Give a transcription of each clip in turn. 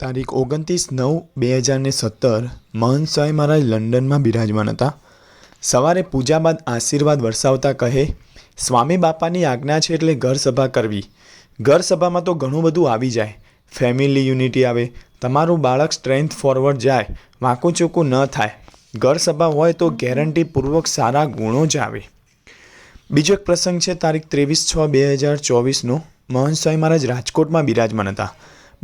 તારીખ ઓગણત્રીસ નવ બે હજાર ને સત્તર મહંત સ્વામી મહારાજ લંડનમાં બિરાજમાન હતા. સવારે પૂજા બાદ આશીર્વાદ વરસાવતા કહે, સ્વામી બાપાની આજ્ઞા છે એટલે ઘર સભા કરવી. ઘર સભામાં તો ઘણું બધું આવી જાય. ફેમિલી યુનિટી આવે. તમારું બાળક સ્ટ્રેન્થ ફોરવર્ડ જાય. વાંકું ચૂકું ન થાય. ઘર સભા હોય તો ગેરંટીપૂર્વક સારા ગુણો જ આવે. બીજો એક પ્રસંગ છે તારીખ ત્રેવીસ છ બે હજાર ચોવીસનો. મહંત સ્વામી મહારાજ રાજકોટમાં બિરાજમાન હતા.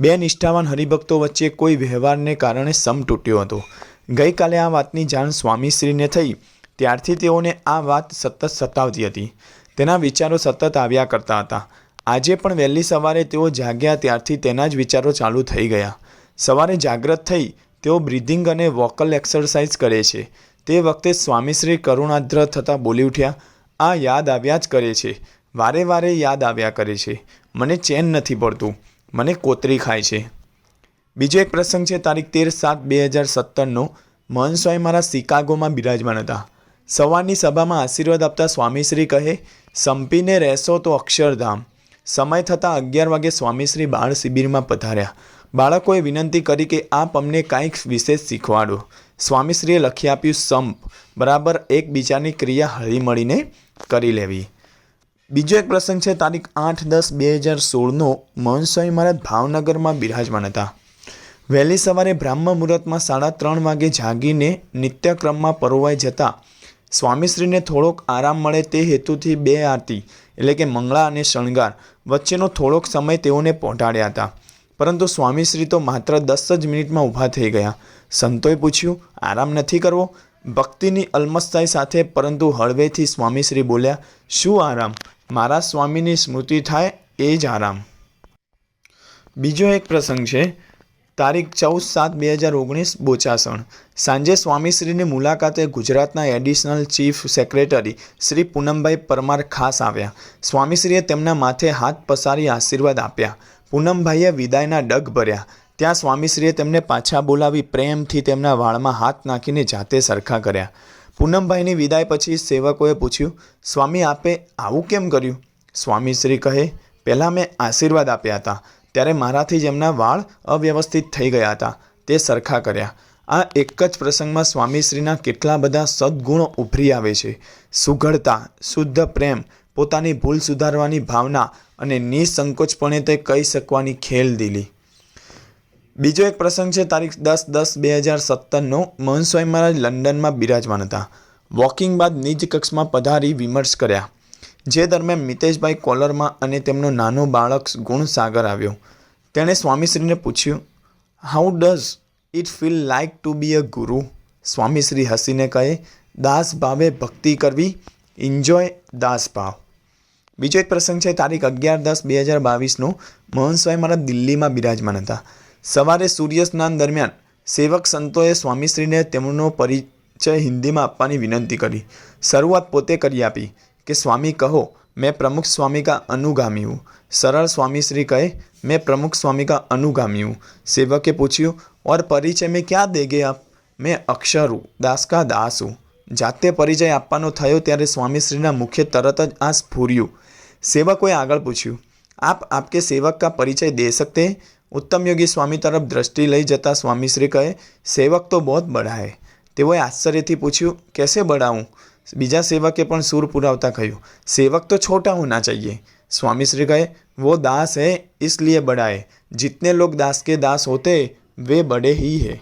બે નિષ્ઠાવાન હરિભક્તો વચ્ચે કોઈ વ્યવહારને કારણે સમ તૂટ્યો હતો. ગઈકાલે આ વાતની જાણ સ્વામીશ્રીને થઈ. ત્યારથી તેઓને આ વાત સતત સતાવતી હતી. તેના વિચારો સતત આવ્યા કરતા હતા. આજે પણ વહેલી સવારે તેઓ જાગ્યા ત્યારથી તેના જ વિચારો ચાલુ થઈ ગયા. સવારે જાગ્રત થઈ, તેઓ બ્રિધિંગ અને વોકલ એક્સરસાઇઝ કરે છે. તે વખતે સ્વામીશ્રી કરુણાદ્ર થતાં બોલી ઉઠ્યા, આ યાદ આવ્યા જ કરે છે. વારે વારે યાદ આવ્યા કરે છે. મને ચેન નથી પડતું. મને કોતરી ખાય છે. બીજો એક પ્રસંગ છે, તારીખ તેર સાત બે હજાર સત્તરનો. મહન સ્વાય મારા શિકાગોમાં બિરાજમાન હતા. સવારની સભામાં આશીર્વાદ આપતા સ્વામીશ્રી કહે, સંપીને રહેશો તો અક્ષરધામ. સમય થતાં અગિયાર વાગે સ્વામીશ્રી બાળ શિબિરમાં પધાર્યા. બાળકોએ વિનંતી કરી કે આપ અમને કાંઈક વિશેષ શીખવાડો. સ્વામીશ્રીએ લખી આપ્યું, સંપ. બરાબર એકબીજાની ક્રિયા હળીમળીને કરી લેવી. બીજો એક પ્રસંગ છે, તારીખ આઠ દસ બે હજાર સોળનો. મહંત સ્વામી મહારાજ ભાવનગરમાં બિરાજમાન હતા. વહેલી સવારે બ્રાહ્મ મુહૂર્તમાં સાડા ત્રણ વાગે જાગીને નિત્યક્રમમાં પરોવાઈ જતા સ્વામીશ્રીને થોડોક આરામ મળે તે હેતુથી બે આરતી, એટલે કે મંગળા અને શણગાર, વચ્ચેનો થોડોક સમય તેઓને પહોંચાડ્યા હતા. પરંતુ સ્વામીશ્રી તો માત્ર દસ જ મિનિટમાં ઊભા થઈ ગયા. સંતોએ પૂછ્યું, આરામ નથી કરવો? ભક્તિની અલમસ્તાઈ સાથે પરંતુ હળવેથી સ્વામીશ્રી બોલ્યા, શું આરામ? મારા સ્વામીની સ્મૃતિ થાય એ જ આરામ. બીજો એક પ્રસંગ છે, તારીખ ચૌદ સાત બે હજાર ઓગણીસ બોચાસણ. સાંજે સ્વામીશ્રીની મુલાકાતે ગુજરાતના additional chief secretary Shri Poonambhai Parmar ખાસ આવ્યા. સ્વામીશ્રીએ તેમના માથે હાથ પસારી આશીર્વાદ આપ્યા. પૂનમભાઈએ વિદાયના ડગ ભર્યા. ત્યાં સ્વામીશ્રીએ તેમને પાછા બોલાવી પ્રેમથી તેમના વાળમાં હાથ નાખીને જાતે સરખા કર્યા. પૂનમભાઈની વિદાય પછી સેવકોએ પૂછ્યું, સ્વામી, આપે આવું કેમ કર્યું? સ્વામીશ્રી કહે, પહેલાં મેં આશીર્વાદ આપ્યા હતા. ત્યારે મારાથી જ એમના વાળ અવ્યવસ્થિત થઈ ગયા હતા. તે સરખા કર્યા. આ એક જ પ્રસંગમાં સ્વામીશ્રીના કેટલા બધા સદ્ગુણો ઉભરી આવે છે. સુઘડતા, શુદ્ધ પ્રેમ, પોતાની ભૂલ સુધારવાની ભાવના અને નિસંકોચપણે તે કહી શકવાની ખેલ દિલી. બીજો એક પ્રસંગ છે, તારીખ દસ દસ બે હજાર સત્તરનો. મોહન સ્વામી મહારાજ લંડનમાં બિરાજમાન હતા. વોકિંગ બાદ નિજ કક્ષમાં પધારી વિમર્શ કર્યા. જે દરમિયાન મિતેશભાઈ કોલરમાં અને તેમનો નાનો બાળક ગુણસાગર આવ્યો. તેણે સ્વામીશ્રીને પૂછ્યું how does it feel like to be a guru Swamishri હસીને કહે, દાસ ભાવે ભક્તિ કરવી એન્જોય દાસ ભાવ. બીજો એક પ્રસંગ છે, તારીખ અગિયાર દસ બે હજાર બાવીસનો. મોહન સ્વામી મારા દિલ્હીમાં બિરાજમાન હતા. સવારે સૂર્યસ્નાન દરમિયાન સેવક સંતોએ સ્વામીશ્રીને તેમનો પરિચય હિન્દીમાં આપવાની વિનંતી કરી. શરૂઆત પોતે કરી આપી કે, સ્વામી કહો, મેં પ્રમુખ સ્વામિકા અનુગામી હું સરળ સ્વામીશ્રી કહે, મેં પ્રમુખ સ્વામિકા અનુગામી હું સેવકે પૂછ્યું, ઓર પરિચય મેં ક્યાં દેગે આપ? મેં અક્ષર હું દાસ. કા દાસ હું જાતે પરિચય આપવાનો થયો ત્યારે સ્વામીશ્રીના મુખે તરત જ આ સ્ફૂર્યું સેવકોએ આગળ પૂછ્યું, આપ આપકે સેવક કા પરિચય દે सकते ઉત્તમ યોગી સ્વામી તરફ દ્રષ્ટિ લઈ જતા સ્વામીશ્રી કહે સેવક તો બહુ બડા હૈ તેઓએ આશ્ચર્યથી પૂછ્યું કેસે બડા હું બીજા સેવકે પણ સૂર પુરાવતા કહ્યું सेवक तो छोटा होना चाहिए स्वामी श्री कहे वो दास है इसलिए बड़ा है जितने लोग दास के दास होते वे बड़े ही है